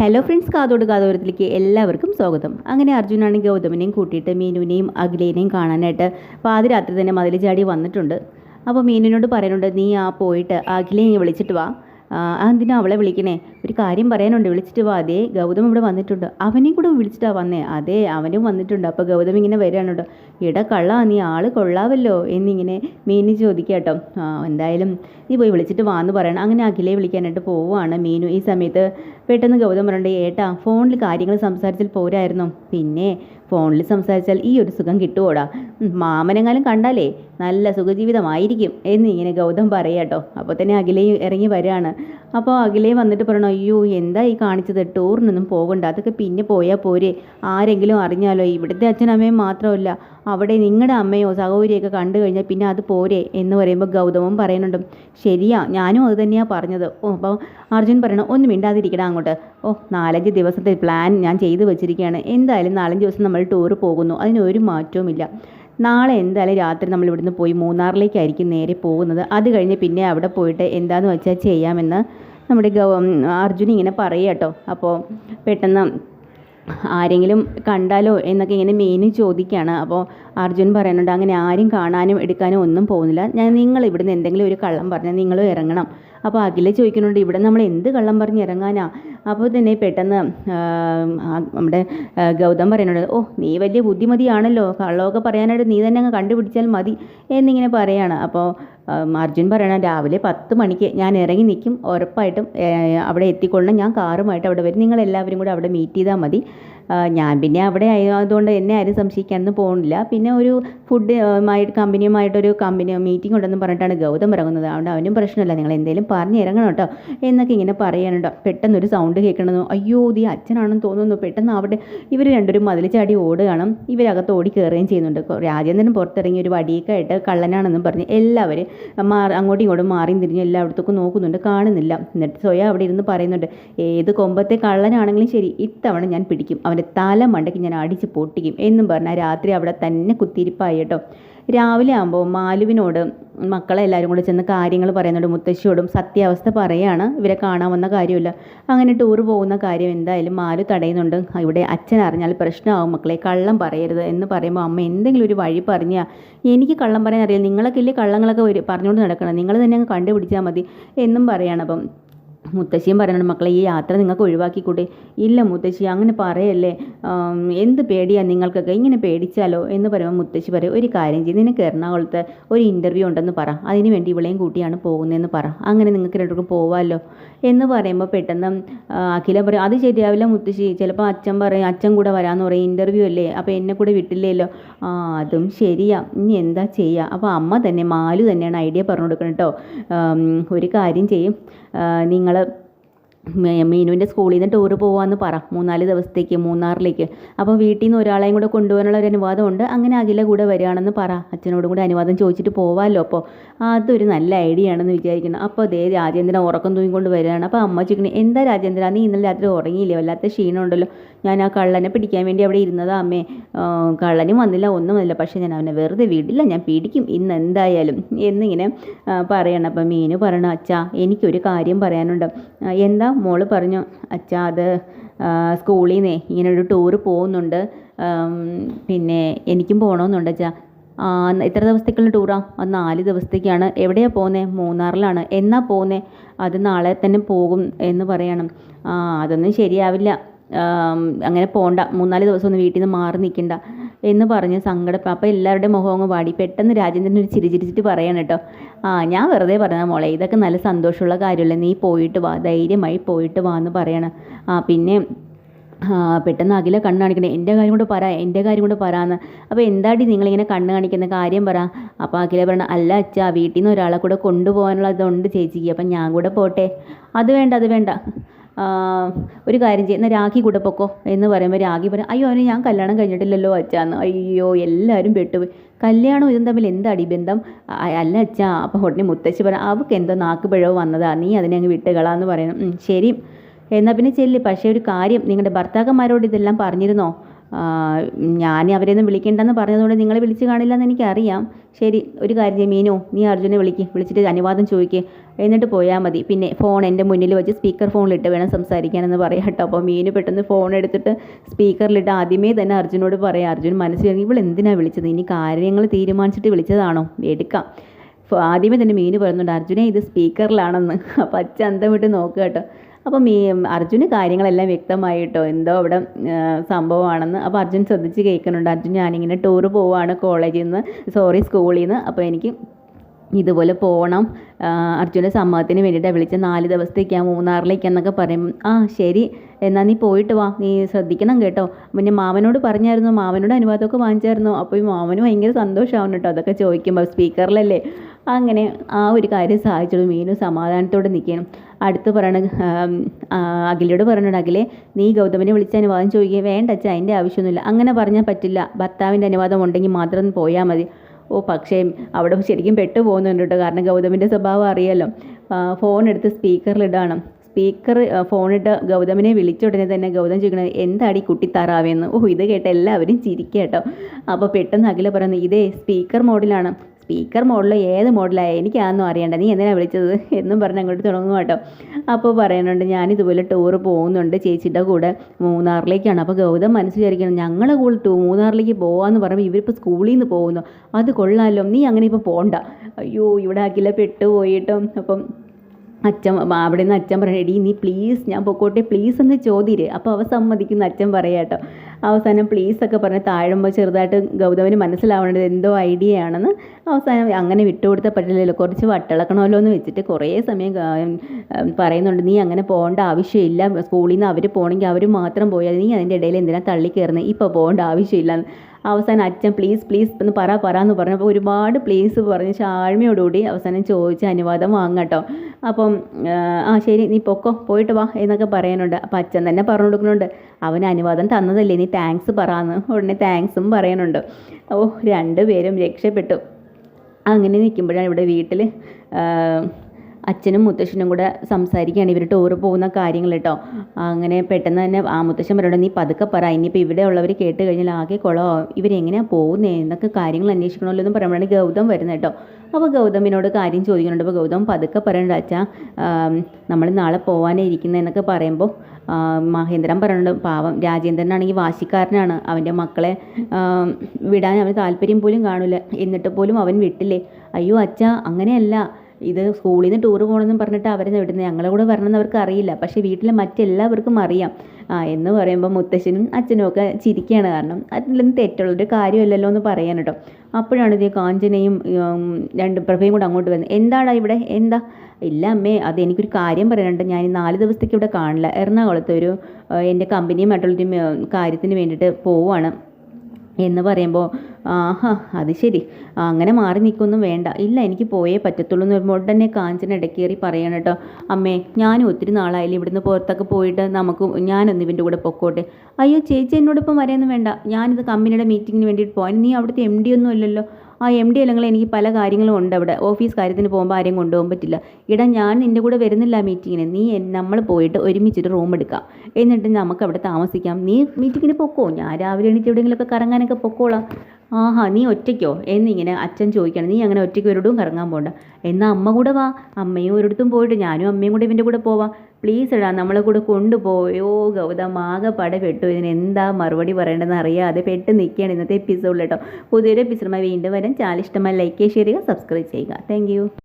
Hello friends കാതോട് കാതോരത്തിലേക്ക് എല്ലാവർക്കും സ്വാഗതം. അങ്ങനെ അർജുനാണെങ്കിൽ ഗൗതമിനെയും കൂട്ടിയിട്ട് മീനുവിനെയും അഖിലേനെയും കാണാനായിട്ട് പാതിരാത്രി തന്നെ മതിൽ ചാടി വന്നിട്ടുണ്ട്. അപ്പോൾ മീനുവിനോട് പറയുന്നുണ്ട് നീ ആ പോയിട്ട് അഖിലേനെ വിളിച്ചിട്ട് വാ. ആ, എന്തിനാ അവളെ വിളിക്കണേ? ഒരു കാര്യം പറയാനുണ്ട്. വിളിച്ചിട്ട് വാ. അതേ ഗൗതം ഇവിടെ വന്നിട്ടുണ്ട്. അവനെയും കൂടെ വിളിച്ചിട്ടാ വന്നേ. അതെ അവനും വന്നിട്ടുണ്ട്. അപ്പോൾ ഗൗതം ഇങ്ങനെ വരികയാണുണ്ട്? ഇട കള്ളാ നീ ആൾ കൊള്ളാവല്ലോ എന്നിങ്ങനെ മീനു ചോദിക്കാട്ടോ. എന്തായാലും നീ പോയി വിളിച്ചിട്ട് വാന്ന് പറയണം. അങ്ങനെ അഖിലയെ വിളിക്കാനായിട്ട് പോവുകയാണ് മീനു ഈ സമയത്ത്. പെട്ടെന്ന് ഗൗതം പറയണ്ടേ ഏട്ടാ ഫോണിൽ കാര്യങ്ങൾ സംസാരിച്ചാൽ പോരായിരുന്നു. പിന്നെ ഫോണിൽ സംസാരിച്ചാൽ ഈ ഒരു സുഖം കിട്ടുവോടാ? മാമനെങ്ങാനും കണ്ടാലേ നല്ല സുഖജീവിതമായിരിക്കും എന്നിങ്ങനെ ഗൗതം പറയാട്ടോ അപ്പോൾ തന്നെ അഖിലയും ഇറങ്ങി വരികയാണ് അപ്പോൾ അഖിലയും വന്നിട്ട് പറയണോ അയ്യോ എന്താ ഈ കാണിച്ചത്? ടൂറിനൊന്നും പോകണ്ട. അതൊക്കെ പിന്നെ പോയാൽ പോരെ. ആരെങ്കിലും അറിഞ്ഞാലോ? ഇവിടുത്തെ അച്ഛനമ്മയും മാത്രമല്ല. അവിടെ നിങ്ങളുടെ അമ്മയോ സഹോദരിയൊക്കെ കണ്ടു കഴിഞ്ഞാൽ പിന്നെ അത് പോരെ എന്ന് പറയുമ്പോൾ ഗൗതമം പറയുന്നുണ്ട്. ശരിയാ ഞാനും അത് തന്നെയാണ് പറഞ്ഞത്. ഓ അപ്പോൾ അർജുൻ പറയണം ഒന്നും മിണ്ടാതിരിക്കണം അങ്ങോട്ട്. ഓ നാലഞ്ച് ദിവസത്തെ പ്ലാൻ ഞാൻ ചെയ്തു വെച്ചിരിക്കുകയാണ്. എന്തായാലും നാലഞ്ച് ദിവസം നമ്മൾ ടൂർ പോകുന്നു. അതിന് ഒരു മാറ്റവുമില്ല നാളെ എന്തായാലും രാത്രി നമ്മൾ ഇവിടുന്ന് പോയി മൂന്നാറിലേക്കായിരിക്കും നേരെ പോകുന്നത്. അത് കഴിഞ്ഞ് പിന്നെ അവിടെ പോയിട്ട് എന്താണെന്ന് വെച്ചാൽ ചെയ്യാമെന്ന് നമ്മുടെ ഗവ അർജുൻ ഇങ്ങനെ പറയാട്ടോ അപ്പോൾ പെട്ടെന്ന് ആരെങ്കിലും കണ്ടാലോ എന്നൊക്കെ ഇങ്ങനെ മെയിൻ ചോദിക്കുകയാണ് അപ്പോൾ അർജുൻ പറയുന്നുണ്ട് അങ്ങനെ ആരും കാണാനും എടുക്കാനും ഒന്നും പോകുന്നില്ല. ഞാൻ നിങ്ങൾ ഇവിടുന്ന് എന്തെങ്കിലും ഒരു കള്ളം പറഞ്ഞാൽ നിങ്ങൾ ഇറങ്ങണം. അപ്പോൾ അഖില ചോദിക്കുന്നുണ്ട് ഇവിടെ നമ്മൾ എന്ത് കള്ളം പറഞ്ഞ് ഇറങ്ങാനാ? അപ്പോൾ തന്നെ പെട്ടെന്ന് നമ്മുടെ ഗൗതം പറയുന്നുണ്ട് ഓ നീ വലിയ ബുദ്ധിമതിയാണല്ലോ. കള്ളമൊക്കെ പറയാനായിട്ട് നീ തന്നെ അങ്ങ് കണ്ടുപിടിച്ചാൽ മതി എന്നിങ്ങനെ പറയാണ്. അപ്പോൾ അർജുൻ പറയണം. രാവിലെ പത്ത് മണിക്ക് ഞാൻ ഇറങ്ങി നിൽക്കും ഉറപ്പായിട്ടും അവിടെ എത്തിക്കൊള്ളണം. ഞാൻ കാറുമായിട്ട് അവിടെ വരും. നിങ്ങൾ എല്ലാവരും കൂടെ അവിടെ മീറ്റ് ചെയ്താൽ മതി. ഞാൻ പിന്നെ അവിടെ ആയതുകൊണ്ട് എന്നെ ആരും സംശയിക്കാനൊന്നും പോകുന്നില്ല പിന്നെ ഒരു ഫുഡ് കമ്പനിയുമായിട്ടൊരു കമ്പനി മീറ്റിംഗ് ഉണ്ടെന്ന് പറഞ്ഞിട്ടാണ് ഗൗതം ഇറങ്ങുന്നത്. അതുകൊണ്ട് അവനും പ്രശ്നമില്ല. നിങ്ങൾ എന്തെങ്കിലും പറഞ്ഞ് ഇറങ്ങണം കേട്ടോ. എന്നൊക്കെ ഇങ്ങനെ പറയാനുണ്ടോ പെട്ടെന്നൊരു സൗണ്ട് കേൾക്കണമെന്നോ അയ്യോ ഈ അച്ഛനാണെന്ന് തോന്നുന്നു. പെട്ടെന്ന് അവിടെ ഇവർ രണ്ടുപേരും മതിൽ ചാടി ഓടുകയാണ്. ഇവരകത്ത് ഓടി കയറുകയും ചെയ്യുന്നുണ്ട്. രാജേന്ദ്രൻ പുറത്തിറങ്ങി ഒരു വടിയൊക്കെ ആയിട്ട് കള്ളനാണെന്നും പറഞ്ഞ് എല്ലാവരും മാറി അങ്ങോട്ടും ഇങ്ങോട്ടും മാറിയും തിരിഞ്ഞ് എല്ലായിടത്തേക്കും നോക്കുന്നുണ്ട് കാണുന്നില്ല. എന്നിട്ട് സ്വയം അവിടെ ഇരുന്ന് പറയുന്നുണ്ട് ഏത് കൊമ്പത്തെ കള്ളനാണെങ്കിലും ശരി ഇത്തവണ ഞാൻ പിടിക്കും. അവന്റെ തല മണ്ടയ്ക്ക് ഞാൻ അടിച്ച് പൊട്ടിക്കും. എന്നും പറഞ്ഞാൽ രാത്രി അവിടെ തന്നെ കുത്തിയിരിപ്പായി കേട്ടോ. രാവിലെ ആകുമ്പോൾ മാലുവിനോട് മക്കളെ എല്ലാവരും കൂടെ ചെന്ന് കാര്യങ്ങൾ പറയുന്നുണ്ട് മുത്തശ്ശിയോടും സത്യാവസ്ഥ പറയാണ് ഇവരെ കാണാൻ വന്ന കാര്യമില്ല. അങ്ങനെ ടൂർ പോകുന്ന കാര്യം എന്തായാലും മാലു തടയുന്നുണ്ട്. ഇവിടെ അച്ഛൻ അറിഞ്ഞാൽ പ്രശ്നമാകും മക്കളെ കള്ളം പറയരുത് എന്ന് പറയുമ്പോൾ അമ്മ എന്തെങ്കിലും ഒരു വഴി പറഞ്ഞാൽ എനിക്ക് കള്ളം പറയാൻ അറിയാം നിങ്ങളൊക്കെ ഇല്ലേ കള്ളങ്ങളൊക്കെ പറഞ്ഞുകൊണ്ട് നടക്കണം നിങ്ങൾ തന്നെ അങ്ങ് കണ്ടുപിടിച്ചാൽ മതി എന്നും പറയാണ്. അപ്പം മുത്തശ്ശിയും പറയുന്നുണ്ട് മക്കളെ ഈ യാത്ര നിങ്ങൾക്ക് ഒഴിവാക്കിക്കൂടെ? ഇല്ല മുത്തശ്ശി അങ്ങനെ പറയല്ലേ. എന്ത് പേടിയാ നിങ്ങൾക്കൊക്കെ? ഇങ്ങനെ പേടിച്ചാലോ? എന്ന് പറയുമ്പോൾ മുത്തശ്ശി പറയും ഒരു കാര്യം ചെയ്ത് നിനക്ക് എറണാകുളത്ത് ഒരു ഇന്റർവ്യൂ ഉണ്ടെന്ന് പറ. അതിന് വേണ്ടി ഇവളെയും കൂട്ടിയാണ് പോകുന്നതെന്ന് പറ. അങ്ങനെ നിങ്ങൾക്ക് രണ്ടുപേർക്കും പോവാമല്ലോ എന്ന് പറയുമ്പോൾ പെട്ടെന്ന് അഖില പറയും അത് ശരിയാവില്ല മുത്തശ്ശി. ചിലപ്പോൾ അച്ഛൻ പറയും അച്ഛൻ കൂടെ വരാമെന്ന് പറയും ഇന്റർവ്യൂ അല്ലേ? അപ്പോൾ എന്നെ കൂടെ വിട്ടില്ലല്ലോ ആ അതും ശരിയാ. ഇനി എന്താ ചെയ്യുക അപ്പോൾ അമ്മ തന്നെ മാലു തന്നെയാണ് ഐഡിയ പറഞ്ഞു കൊടുക്കണം കേട്ടോ ഒരു കാര്യം ചെയ്യും. നിങ്ങൾ മീനുവിന്റെ സ്കൂളിൽ നിന്ന് ടൂറ് പോകാമെന്ന് പറ. മൂന്നാൽ ദിവസത്തേക്ക് മൂന്നാറിലേക്ക്. അപ്പോൾ വീട്ടിൽ നിന്ന് ഒരാളെയും കൂടെ കൊണ്ടുപോകാനുള്ള ഒരു അനുവാദമുണ്ട് അങ്ങനെ അഖില കൂടെ വരികയാണെന്ന് പറ. അച്ഛനോടും കൂടെ അനുവാദം ചോദിച്ചിട്ട് പോവാമല്ലോ അപ്പോൾ. അതൊരു നല്ല ഐഡിയ ആണെന്ന് വിചാരിക്കണം അപ്പോൾ അതേ രാജേന്ദ്രൻ ഉറക്കം തൂങ്ങിക്കൊണ്ട് വരികയാണ്. അപ്പോൾ അമ്മ ചോദിക്കണേ എന്താ രാജേന്ദ്ര നീ ഇന്നലെ രാത്രി ഉറങ്ങിയില്ലേ? വല്ലാത്ത ക്ഷീണമുണ്ടല്ലോ. ഞാൻ ആ കള്ളനെ പിടിക്കാൻ വേണ്ടി അവിടെ ഇരുന്നതാ അമ്മേ. കള്ളനും വന്നില്ല ഒന്നും വന്നില്ല. പക്ഷേ ഞാൻ അവനെ വെറുതെ വിടില്ല ഞാൻ പിടിക്കും. ഇന്ന് എന്തായാലും. എന്നിങ്ങനെ പറയണം. അപ്പം മീനു പറയണം അച്ഛാ എനിക്കൊരു കാര്യം പറയാനുണ്ട്. എന്താ മോൾ പറഞ്ഞു അച്ഛാ അത് സ്കൂളിൽ നിന്നേ ഇങ്ങനെ ഒരു ടൂറ് പോകുന്നുണ്ട് പിന്നെ എനിക്കും പോകണമെന്നുണ്ട് അച്ഛാ. എത്ര ദിവസത്തേക്കുള്ള ടൂറാ അത് നാല് ദിവസത്തേക്കാണ്. എവിടെയാണ് പോകുന്നത് മൂന്നാറിലാണ്. എന്നാ പോകുന്നത് അത് നാളെ തന്നെ പോകും എന്ന് പറയണം. അതൊന്നും ശരിയാവില്ല. അങ്ങനെ പോകണ്ട മൂന്നാൽ ദിവസം ഒന്ന് വീട്ടിൽ നിന്ന് മാറി നിൽക്കണ്ട. എന്ന് പറഞ്ഞ് സങ്കടം അപ്പോൾ എല്ലാവരുടെയും മുഖം അങ്ങ് പാടി പെട്ടെന്ന് രാജേന്ദ്രൻ ഒരു ചിരി ചിരിച്ചിട്ട് പറയണം കേട്ടോ ആ ഞാൻ വെറുതെ പറഞ്ഞ മോളെ. ഇതൊക്കെ നല്ല സന്തോഷമുള്ള കാര്യമല്ലേ നീ പോയിട്ട് വാ. ധൈര്യമായി പോയിട്ട് വാ എന്ന് പറയണം. ആ പിന്നെ പെട്ടെന്ന് അഖില കണ്ണ് കാണിക്കണേ എന്റെ കാര്യം കൂടെ പറ. എന്റെ കാര്യം കൂടെ പറയാന്ന് അപ്പോൾ എന്താടി നിങ്ങളിങ്ങനെ കണ്ണ് കാണിക്കുന്ന? കാര്യം പറ. അപ്പോൾ അഖില പറയണ അല്ല അച്ഛാ വീട്ടിൽ നിന്ന് ഒരാളെ കൂടെ കൊണ്ടുപോകാനുള്ള ഇതുണ്ട് ചേച്ചിക്ക് അപ്പം ഞാൻ കൂടെ പോട്ടെ. അത് വേണ്ട അത് വേണ്ട. ഒരു കാര്യം ചെയ്യുന്ന രാഖി കൂടെ പൊക്കോ എന്ന് പറയുമ്പോൾ രാഖി പറയും അയ്യോ അവന് ഞാൻ കല്യാണം കഴിഞ്ഞിട്ടില്ലല്ലോ അച്ഛാന്ന്. അയ്യോ എല്ലാവരും പെട്ടുപോയി കല്യാണം ഇതും തമ്മിൽ എന്താടി ബന്ധം അല്ല അച്ഛാ അപ്പം ഉടനെ മുത്തശ്ശി പറയാം അവൾക്ക് എന്തോ നാക്ക് പിഴവ് വന്നതാ നീ അതിനെ അങ്ങ് വിട്ടുകളാന്ന് പറയണം. "ഉം, ശരി. എന്നാൽ പിന്നെ ചെല്ല് പക്ഷേ ഒരു കാര്യം നിങ്ങളുടെ ഭർത്താക്കന്മാരോട് ഇതെല്ലാം പറഞ്ഞിരുന്നോ? ഞാൻ അവരെയൊന്നും വിളിക്കേണ്ടെന്ന് പറഞ്ഞതുകൊണ്ട് നിങ്ങളെ വിളിച്ച് കാണില്ല എന്ന് എനിക്കറിയാം. ശരി ഒരു കാര്യം മീനു നീ അർജുനെ വിളിക്ക് വിളിച്ചിട്ട് അനുവാദം ചോദിക്ക്. എന്നിട്ട് പോയാൽ മതി. പിന്നെ ഫോൺ എന്റെ മുന്നിൽ വെച്ച് സ്പീക്കർ ഫോണിലിട്ട് വേണം സംസാരിക്കാനെന്ന് പറയാം കേട്ടോ. അപ്പോൾ മീനു പെട്ടെന്ന് ഫോൺ എടുത്തിട്ട് സ്പീക്കറിലിട്ട് ആദ്യമേ തന്നെ അർജുനോട് പറയാം. അർജുൻ മനസ്സിൽ ഇവൾ എന്തിനാണ് വിളിച്ചത്? ഇനി കാര്യങ്ങൾ തീരുമാനിച്ചിട്ട് വിളിച്ചതാണോ? എടുക്കാം. ആദ്യമേ തന്നെ മീനു പറയുന്നുണ്ട് അർജുനെ ഇത് സ്പീക്കറിലാണെന്ന് അപ്പോൾ അച്ഛൻ അന്തം വിട്ട് നോക്കുക കേട്ടോ. അപ്പോൾ മീ അർജുന് കാര്യങ്ങളെല്ലാം വ്യക്തമായിട്ടോ എന്തോ അവിടെ സംഭവമാണെന്ന്. അപ്പോൾ അർജുൻ ശ്രദ്ധിച്ച് കേൾക്കുന്നുണ്ട്. അർജുൻ ഞാനിങ്ങനെ ടൂറ് പോവാണ് കോളേജിൽ നിന്ന് സോറി സ്കൂളിൽ നിന്ന് അപ്പോൾ എനിക്ക് ഇതുപോലെ പോകണം അർജുന്റെ സമ്മതത്തിന് വേണ്ടിയിട്ട് വിളിച്ച നാല് ദിവസത്തേക്കാണ് മൂന്നാറിലേക്കെന്നൊക്കെ പറയും. ആ ശരി. എന്നാൽ നീ പോയിട്ട് വാ. നീ ശ്രദ്ധിക്കണം കേട്ടോ. പിന്നെ മാമനോട് പറഞ്ഞായിരുന്നു. മാമനോട് അനുവാദമൊക്കെ വാങ്ങിച്ചായിരുന്നു. അപ്പോൾ ഈ മാമന് ഭയങ്കര സന്തോഷമാവും കേട്ടോ. അതൊക്കെ ചോദിക്കുമ്പോൾ സ്പീക്കറിലല്ലേ? അങ്ങനെ ആ ഒരു കാര്യം സഹായിച്ചോളൂ. മീനു സമാധാനത്തോടെ നിൽക്കണം അടുത്ത് പറയണ അഖിലയോട് പറയണുണ്ട് അഖിലെ നീ ഗൗതമിനെ വിളിച്ച് അനുവാദം ചോദിക്കുക വേണ്ട അച്ഛാ. അതിന്റെ ആവശ്യമൊന്നുമില്ല. അങ്ങനെ പറഞ്ഞാൽ പറ്റില്ല. ഭർത്താവിന്റെ അനുവാദം ഉണ്ടെങ്കിൽ മാത്രം പോയാൽ മതി. ഓ പക്ഷേ അവിടെ ശരിക്കും പെട്ടു പോകുന്നുണ്ട് കേട്ടോ. കാരണം ഗൗതമിന്റെ സ്വഭാവം അറിയാലോ. ഫോൺ എടുത്ത് സ്പീക്കറിലിടാണ് സ്പീക്കർ ഫോണിട്ട് ഗൗതമിനെ വിളിച്ച ഉടനെ തന്നെ ഗൗതം ചോദിക്കണത് എന്താടി കുട്ടി താറാവേന്ന്? ഓ ഇത് കേട്ട എല്ലാവരും ചിരിക്കുക കേട്ടോ. അപ്പോൾ പെട്ടെന്ന് അഖില പറയുന്നത് ഇതേ സ്പീക്കർ മോഡിലാണ് സ്പീക്കർ മോഡലോ ഏത് മോഡലായ എനിക്കാണെന്നും അറിയണ്ട. നീ എന്തിനാണ് വിളിച്ചത്? എന്നും പറഞ്ഞ് അങ്ങോട്ട് തുടങ്ങും കേട്ടോ. അപ്പോൾ പറയുന്നുണ്ട് ഞാൻ ഇതുപോലെ ടൂറ് പോകുന്നുണ്ട്. ചേച്ചിയുടെ കൂടെ മൂന്നാറിലേക്കാണ്. അപ്പോൾ ഗൗതം മനസ്സിലായിരിക്കണം ഞങ്ങളെ കൂടെ ടൂ മൂന്നാറിലേക്ക് പോകാമെന്ന് പറയുമ്പോൾ ഇവരിപ്പോൾ സ്കൂളിൽ നിന്ന് പോകുന്നു. അത് കൊള്ളാമല്ലോ നീ അങ്ങനെ ഇപ്പോൾ പോകണ്ട അയ്യോ ഇവിടെ ആക്കില്ല പെട്ടുപോയിട്ടും അപ്പം അച്ഛൻ അവിടെ നിന്ന് അച്ഛൻ പറയണം എടീ നീ പ്ലീസ് ഞാൻ പൊക്കോട്ടെ പ്ലീസ് എന്ന് ചോദിര്. അപ്പോൾ അവ സമ്മതിക്കുന്ന അച്ഛൻ പറയാം കേട്ടോ അവസാനം പ്ലീസ് ഒക്കെ പറഞ്ഞ് താഴുമ്പോൾ ചെറുതായിട്ട് ഗൗതമിന് മനസ്സിലാവേണ്ടത് എന്തോ ഐഡിയ ആണെന്ന് അവസാനം അങ്ങനെ വിട്ടുകൊടുത്താൽ പറ്റില്ലല്ലോ കുറച്ച് വട്ടിളക്കണമല്ലോ എന്ന് വെച്ചിട്ട് കുറേ സമയം പറയുന്നുണ്ട് നീ അങ്ങനെ പോകേണ്ട ആവശ്യമില്ല സ്കൂളിൽ നിന്ന് അവർ പോകണമെങ്കിൽ അവർ മാത്രം പോയാൽ നീ അതിന്റെ ഇടയിൽ എന്തിനാ തള്ളി കയറുന്നത് ഇപ്പോൾ പോകേണ്ട ആവശ്യമില്ല. അവസാനം അച്ഛൻ പ്ലീസ് പ്ലീസ് എന്ന് പറ പറ എന്ന് പറഞ്ഞപ്പോൾ ഒരുപാട് പ്ലീസ് പറഞ്ഞ്. ഷാഴ്മയോടുകൂടി അവസാനം ചോദിച്ച് അനുവാദം വാങ്ങട്ടോ അപ്പം ആ, ആ ശരി നീ പൊക്കോ പോയിട്ട് വാ എന്നൊക്കെ പറയാനുണ്ട്. അപ്പം അച്ഛൻ തന്നെ പറഞ്ഞു കൊടുക്കുന്നുണ്ട് അവന് അനുവാദം തന്നതല്ലേ? നീ താങ്ക്സ് പറയാന്ന് ഉടനെ താങ്ക്സും പറയാനുണ്ട്. ഓ രണ്ടുപേരും രക്ഷപ്പെട്ടു. അങ്ങനെ നിൽക്കുമ്പോഴാണ് ഇവിടെ വീട്ടിൽ അച്ഛനും മുത്തശ്ശനും കൂടെ സംസാരിക്കുകയാണ്. ഇവർ ടൂർ പോകുന്ന കാര്യങ്ങൾ കേട്ടോ. അങ്ങനെ പെട്ടെന്ന് തന്നെ ആ മുത്തശ്ശൻ പറയണം നീ പതുക്കെ പറ. ഇനിയിപ്പോൾ ഇവിടെ ഉള്ളവർ കേട്ട് കഴിഞ്ഞാൽ ആകെ കുളമാവും ഇവരെങ്ങനെയാണ് പോകുന്നത് എന്നൊക്കെ കാര്യങ്ങൾ അന്വേഷിക്കണമല്ലോ എന്ന് പറയുമ്പോഴാണ് ഗൗതം വരുന്നത് കേട്ടോ. അപ്പോൾ ഗൗതമിനോട് കാര്യം ചോദിക്കുന്നുണ്ട്. അപ്പോൾ ഗൗതം പതുക്കെ പറയണ്ട അച്ഛാ. നമ്മൾ നാളെ പോകാനേ ഇരിക്കുന്നതെന്നൊക്കെ പറയുമ്പോൾ മഹേന്ദ്രൻ പറയുന്നുണ്ട് പാവം രാജേന്ദ്രനാണെങ്കിൽ വാശിക്കാരനാണ്. അവന്റെ മക്കളെ വിടാൻ അവന് താല്പര്യം പോലും കാണില്ല. എന്നിട്ട് പോലും അവൻ വിട്ടില്ലേ? അയ്യോ അച്ഛാ അങ്ങനെയല്ല. ഇത് സ്കൂളിൽ നിന്ന് ടൂർ പോകണമെന്നും പറഞ്ഞിട്ട് അവരെ വിടുന്നത് ഞങ്ങളെ കൂടെ വരണമെന്ന് അവർക്ക് അറിയില്ല. പക്ഷേ വീട്ടിലെ മറ്റെല്ലാവർക്കും അറിയാം. ആ എന്ന് പറയുമ്പോൾ മുത്തശ്ശനും അച്ഛനും ഒക്കെ ചിരിക്കുകയാണ് കാരണം അതിലൊന്നും തെറ്റുള്ളൊരു കാര്യമല്ലല്ലോ എന്ന് പറയാൻ കേട്ടോ. അപ്പോഴാണ് ഇത് കാഞ്ചനയും രണ്ട് പ്രഭയും കൂടെ അങ്ങോട്ട് വരുന്നത് എന്താണ് ഇവിടെ? എന്താ? ഇല്ല അമ്മേ അത് എനിക്കൊരു കാര്യം പറയാനുണ്ട്. ഞാൻ ഈ നാല് ദിവസത്തേക്ക് ഇവിടെ കാണില്ല. എറണാകുളത്ത് ഒരു എന്റെ കമ്പനിയുമായിട്ടുള്ളൊരു കാര്യത്തിന് വേണ്ടിയിട്ട് പോവുകയാണ് എന്ന് പറയുമ്പോൾ ആഹാ അത് ശരി. അങ്ങനെ മാറി നിൽക്കൊന്നും വേണ്ട. ഇല്ല എനിക്ക് പോയേ പറ്റത്തുള്ളൂ എന്ന് പറയുമ്പോൾ ഉടനെ കാഞ്ചന ഇടക്കേറി പറയണം കേട്ടോ. അമ്മേ ഞാനും ഒത്തിരി നാളായാലും ഇവിടുന്ന് പുറത്തൊക്കെ പോയിട്ട് നമുക്ക് ഞാനൊന്ന് ഇവന്റെ കൂടെ പൊക്കോട്ടെ. അയ്യോ ചേച്ചി എന്നോടൊപ്പം വരെയൊന്നും വേണ്ട. ഞാനിത് കമ്പനിയുടെ മീറ്റിങ്ങിന് വേണ്ടിയിട്ട് പോകാൻ നീ അവിടുത്തെ എം ഡി ഒന്നും ഇല്ലല്ലോ. ആ എം ഡി അല്ലെങ്കിൽ എനിക്ക് പല കാര്യങ്ങളും ഉണ്ട് അവിടെ. ഓഫീസ് കാര്യത്തിന് പോകുമ്പോൾ ആരെയും കൊണ്ടുപോകാൻ പറ്റില്ല. ഇടാ ഞാൻ നിന്റെ കൂടെ വരുന്നില്ല മീറ്റിങ്ങിന്. നീ നമ്മൾ പോയിട്ട് ഒരുമിച്ചിട്ട് റൂം എടുക്കാം. എന്നിട്ട് നമുക്ക് അവിടെ താമസിക്കാം. നീ മീറ്റിങ്ങിന് പൊക്കോ? ഞാൻ രാവിലെ എണീറ്റ് എവിടെയെങ്കിലുമൊക്കെ കറങ്ങാനൊക്കെ പൊക്കോളാം. ആഹാ നീ ഒറ്റയ്ക്കോ? എന്നിങ്ങനെ അച്ഛൻ ചോദിക്കണം. നീ അങ്ങനെ ഒറ്റയ്ക്ക് ഒരിടവും കറങ്ങാൻ പോണ്ട. എന്നാൽ അമ്മ കൂടെ വാ. അമ്മയും ഒരിടത്തും പോയിട്ട് ഞാനും അമ്മയും കൂടെ ഇവന്റെ കൂടെ പോവാം. പ്ലീസ് എടാ നമ്മളെ കൂടെ കൊണ്ടുപോയോ ഗൗതം. പട പെട്ടു ഇതിന് എന്താ മറുപടി പറയേണ്ടതെന്ന് അറിയാതെ പെട്ട് നിൽക്കുകയാണ് ഇന്നത്തെ എപ്പിസോഡിൽ കേട്ടോ പുതിയൊരു എപ്പിസോഡുമായി വീണ്ടും വരാൻ ചാനൽ ഇഷ്ടമായി ലൈക്ക് ചെയ്യുക സബ്സ്ക്രൈബ് ചെയ്യുക. താങ്ക്